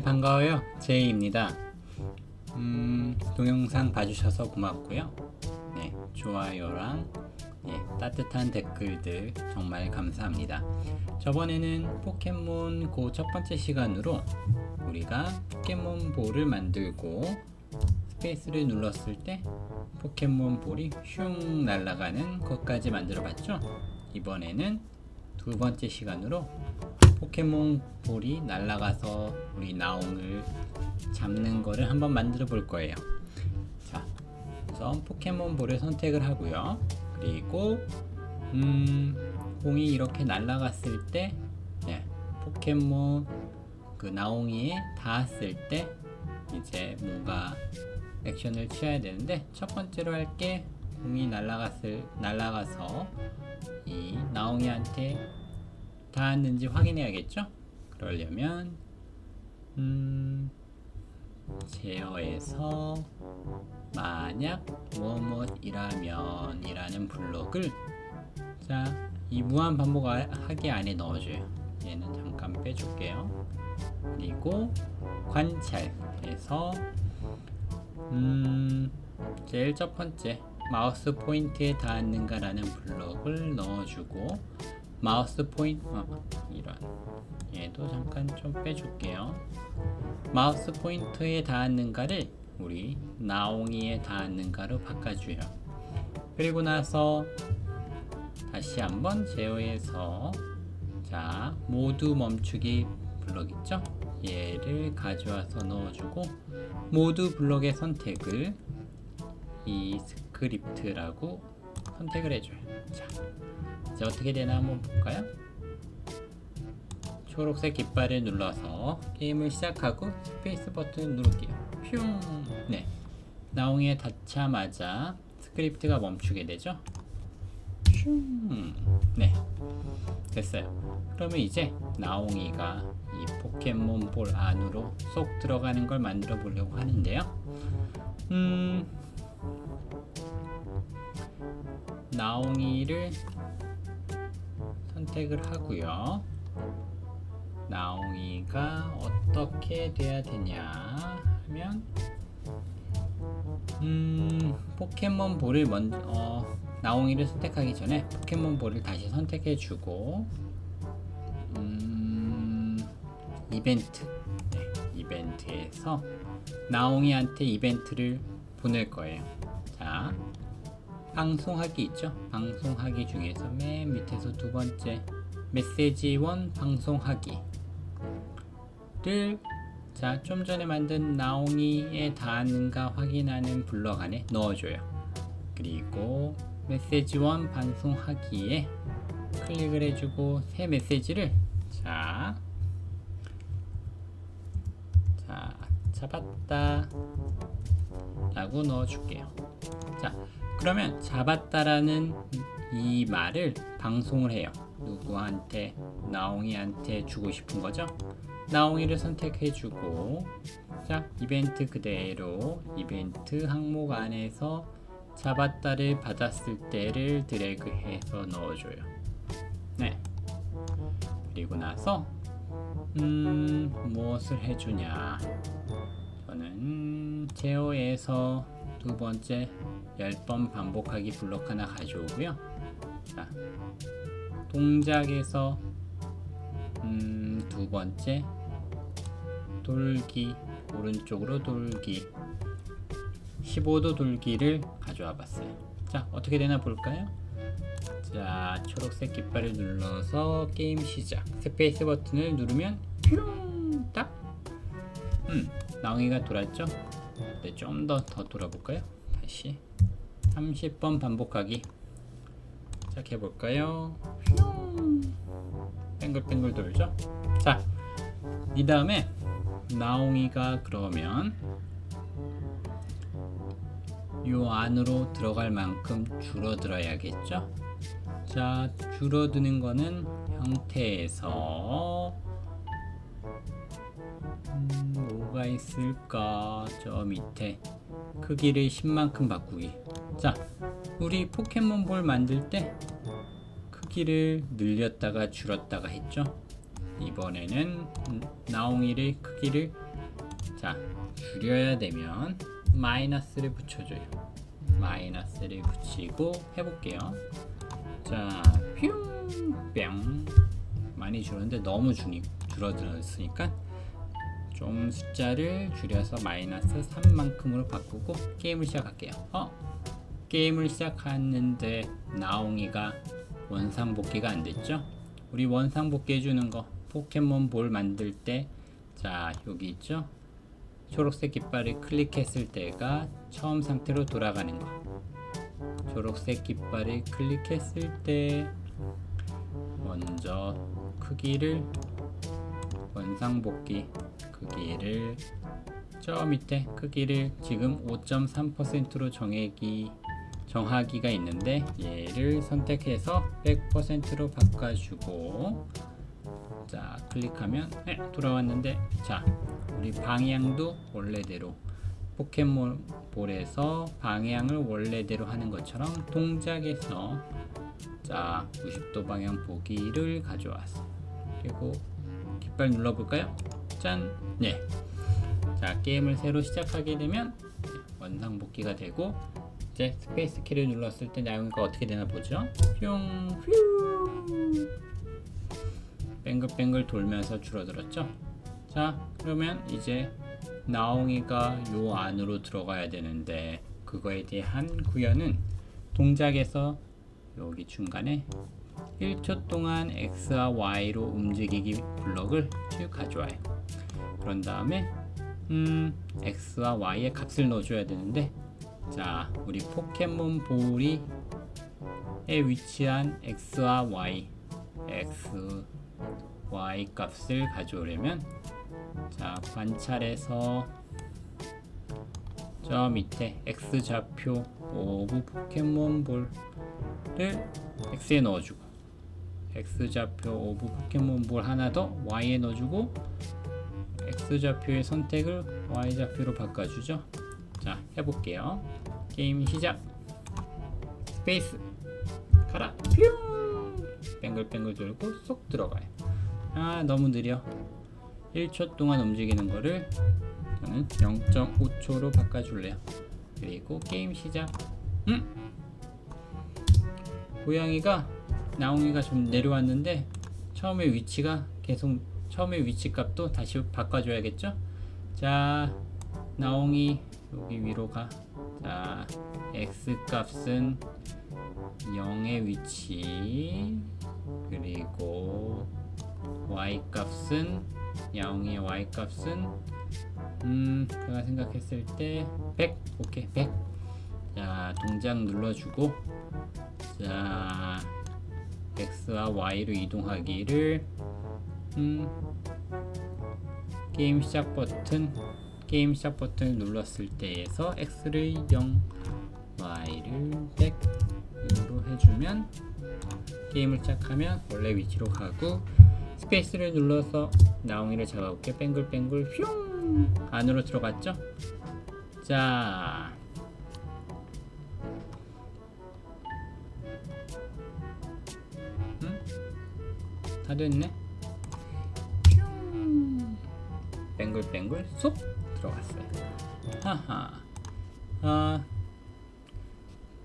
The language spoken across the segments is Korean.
네, 반가워요. 제이입니다. 음, 동영상 봐주셔서 고맙고요. 네, 좋아요랑 네, 따뜻한 댓글들 정말 감사합니다. 저번에는 포켓몬 고 첫 번째 시간으로 우리가 포켓몬 볼을 만들고 스페이스를 눌렀을 때 포켓몬 볼이 슝 날아가는 것까지 만들어 봤죠? 이번에는 두 번째 시간으로 포켓몬 볼이 날아가서 우리 나옹을 잡는 거를 한번 만들어 볼 거예요. 자, 우선 포켓몬 볼을 선택을 하고요. 그리고 음, 공이 이렇게 날아갔을 때 네, 포켓몬 그 나옹이에 닿았을 때 이제 뭔가 액션을 취해야 되는데 첫 번째로 할 게 공이 날아갔을 날아가서 이 나옹이한테 닿았는지 확인해야겠죠? 그러려면 음, 제어에서 만약 무엇무엇이라면 이라는 블록을 자, 이 무한 반복하기 안에 넣어줘요. 얘는 잠깐 빼줄게요. 그리고 관찰에서 음, 제일 첫 번째 마우스 포인트에 닿았는가라는 블록을 넣어주고 마우스 포인트 어, 이런 얘도 잠깐 좀 빼줄게요. 마우스 포인트에 닿았는가를 우리 나옹이에 닿았는가로 바꿔줘요. 그리고 나서 다시 한번 제어해서 자 모두 멈추기 블록 있죠? 얘를 가져와서 넣어주고 모두 블록의 선택을 이 스크립트라고 선택을 해줘요. 자, 이제 어떻게 되나 한번 볼까요? 초록색 깃발을 눌러서 게임을 시작하고 스페이스 버튼 누를게요. 퓨. 네. 나옹이에 닿자마자 스크립트가 멈추게 되죠. 퓨. 네. 됐어요. 그러면 이제 나옹이가 이 포켓몬 볼 안으로 쏙 들어가는 걸 만들어 보려고 하는데요. 음. 나옹이를 선택을 하고요. 나옹이가 어떻게 돼야 되냐 하면 음 포켓몬 볼을 먼저 어, 나옹이를 선택하기 전에 포켓몬 볼을 다시 선택해 주고 음 이벤트 네, 이벤트에서 나옹이한테 이벤트를 보낼 거예요 자 방송하기 있죠 방송하기 중에서 맨 밑에서 두 번째 메시지 원 방송하기 를 자, 좀 전에 만든 나옹이에 닿았는가 확인하는 블럭 안에 넣어줘요. 그리고 메시지 원 방송하기에 클릭을 해주고 새 메시지를 자, 자 잡았다 라고 넣어줄게요. 자, 그러면 잡았다라는 이 말을 방송을 해요. 누구한테 나옹이한테 주고 싶은 거죠? 나옹이를 선택해주고 자 이벤트 그대로 이벤트 항목 안에서 잡았다를 받았을 때를 드래그해서 넣어줘요. 네. 그리고 나서 음 무엇을 해주냐? 저는 제어에서 두 번째 10번 반복하기 블록 하나 가져오고요. 자 동작에서 음, 두 번째 돌기 오른쪽으로 돌기 15도 돌기를 가져와 봤어요. 자 어떻게 되나 볼까요? 자 초록색 깃발을 눌러서 게임 시작. 스페이스 버튼을 누르면 딱 음, 나옹이가 돌았죠? 네, 좀 더 더 돌아볼까요? 다시. 30번 반복하기. 시작해 볼까요? 뱅글뱅글 돌죠? 자 이 다음에 나옹이가 그러면 요 안으로 들어갈 만큼 줄어들어야겠죠? 자 줄어드는 거는 형태에서 뭐가 있을까 저 밑에 크기를 10만큼 바꾸기 자 우리 포켓몬볼 만들 때 크기를 늘렸다가 줄였다가 했죠 이번에는 나옹이를 크기를 자 줄여야 되면 마이너스를 붙여줘요. 마이너스를 붙이고 해볼게요. 자, 뿅, 뿅. 많이 줄었는데 너무 주니, 줄어들었으니까 좀 숫자를 줄여서 마이너스 3만큼으로 바꾸고 게임을 시작할게요. 어? 게임을 시작했는데 나옹이가 원상복귀가 안 됐죠? 우리 원상복귀 해주는 거 포켓몬 볼 만들 때 자, 여기 있죠? 초록색 깃발을 클릭했을 때가 처음 상태로 돌아가는 거. 초록색 깃발을 클릭했을 때 먼저 크기를 원상복귀 크기를 저 밑에 크기를 지금 5.3%로 정하기 정하기가 있는데 얘를 선택해서 100%로 바꿔주고 자 클릭하면 네, 돌아왔는데 자 우리 방향도 원래대로 포켓몬 볼에서 방향을 원래대로 하는 것처럼 동작에서 자 90도 방향 보기를 가져왔어. 그리고 깃발 눌러볼까요? 짠! 네. 자 게임을 새로 시작하게 되면 원상복귀가 되고 이제 스페이스 키를 눌렀을 때 나용이가 어떻게 되나 보죠? 뿅! 휘 뱅글뱅글 돌면서 줄어들었죠? 자 그러면 이제 나옹이가 요 안으로 들어가야 되는데 그거에 대한 구현은 동작에서 여기 중간에 1초 동안 X와 Y로 움직이기 블럭을 쭉 가져와요. 그런 다음에 음, X와 Y의 값을 넣어줘야 되는데 자 우리 포켓몬 볼이 에 위치한 X와 Y X, Y 값을 가져오려면 자 관찰해서 저 밑에 X 좌표 오브 포켓몬 볼을 X에 넣어주고 X 좌표 오브 포켓몬 볼 하나 더 Y에 넣어주고 X 좌표의 선택을 Y 좌표로 바꿔주죠. 자 해볼게요. 게임 시작. 스페이스 가라 뿅 뱅글뱅글 돌고 쏙 들어가요. 아 너무 느려. 1초 동안 움직이는 거를 저는 0.5초로 바꿔줄래요. 그리고 게임 시작. 음? 고양이가 나옹이가 좀 내려왔는데 처음에 위치가 계속 처음에 위치 값도 다시 바꿔줘야겠죠? 자 나옹이 여기 위로 가. 자 x 값은 0의 위치 그리고 y 값은 야옹이의 y 값은 음 제가 생각했을 때 100 오케이 100자 동작 눌러주고 자 x와 y로 이동하기를 음 게임 시작 버튼 게임 시작 버튼을 눌렀을 때에서 x를 0 y를 100으로 해주면 게임을 시작하면 원래 위치로 가고 스페이스를 눌러서 나옹이를 잡아볼게 뱅글뱅글 휘용 안으로 들어갔죠? 자 다 됐네 뱅글뱅글 쏙 들어갔어요 하하 아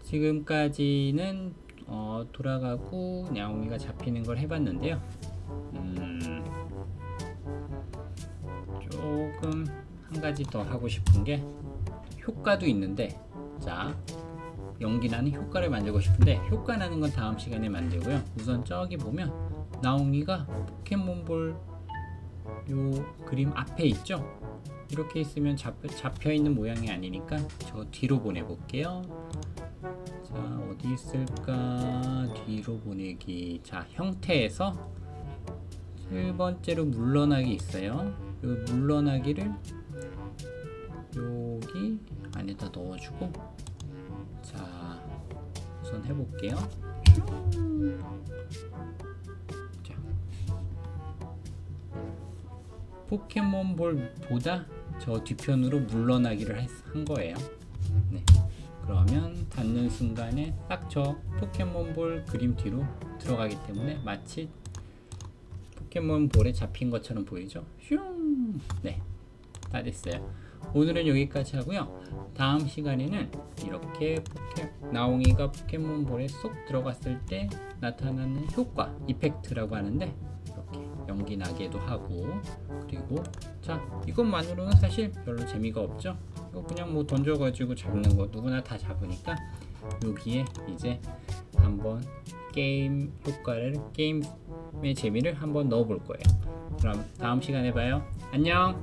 지금까지는 어, 돌아가고 야옹이가 잡히는 걸 해봤는데요. 음, 조금 한 가지 더 하고 싶은 게 효과도 있는데 자 연기 나는 효과를 만들고 싶은데 효과 나는 건 다음 시간에 만들고요. 우선 저기 보면 나옹이가 포켓몬볼 요 그림 앞에 있죠? 이렇게 있으면 잡혀, 잡혀 있는 모양이 아니니까 저 뒤로 보내볼게요. 자 어디 있을까 뒤로 보내기 자 형태에서 세 번째로 물러나기 있어요 이 물러나기를 여기 안에다 넣어주고 자 우선 해볼게요 포켓몬볼보다 저 뒤편으로 물러나기를 했- 한 거예요 네. 그러면 닿는 순간에 딱 저 포켓몬볼 그림 뒤로 들어가기 때문에 마치 포켓몬볼에 잡힌 것처럼 보이죠? 슝! 네. 다 됐어요. 오늘은 여기까지 하고요. 다음 시간에는 이렇게 포켓 나옹이가 포켓몬볼에 쏙 들어갔을 때 나타나는 효과, 이펙트라고 하는데 연기 나게도 하고 그리고 자 이것만으로는 사실 별로 재미가 없죠. 이거 그냥 뭐 던져가지고 잡는 거 누구나 다 잡으니까 여기에 이제 한번 게임 효과를 게임의 재미를 한번 넣어 볼 거예요. 그럼 다음 시간에 봐요. 안녕.